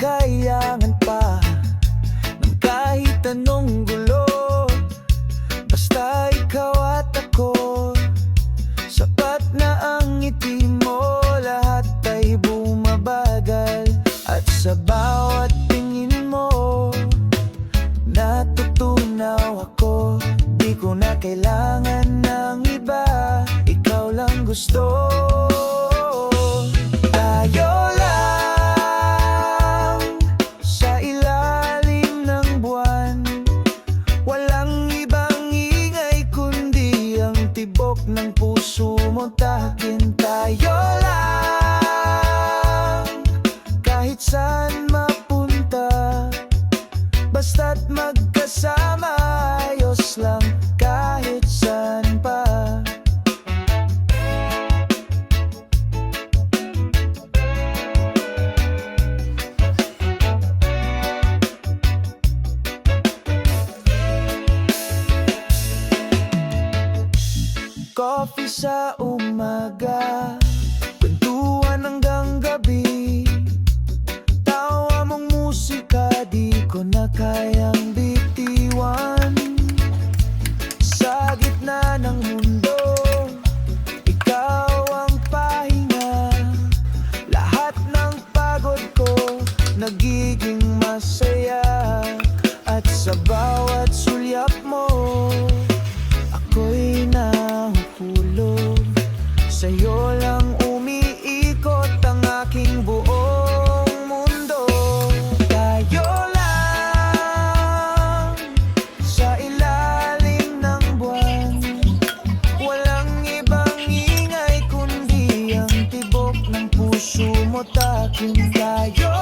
kailangan pa Ng kahit anong gulo. Basta ikaw at ako Sapat na ang ngiti mo. Lahat ay bumabagal At sa bawat tingin mo Natutunaw ako. Di ko na kailangan ng iba Ikaw lang gusto. ng puso mo dahil sa umaga Kwentuhan hanggang gabi. Tawa mong musika di ko na kayang bitiwan. Sa gitna ng mundo Ikaw ang pahinga. Lahat ng pagod ko Nagiging masaya Sa'yo lang umiikot ang aking buong mundo. Tayo lang sa ilalim ng buwan. Walang ibang ingay kundi ang tibok ng puso mo takin Tayo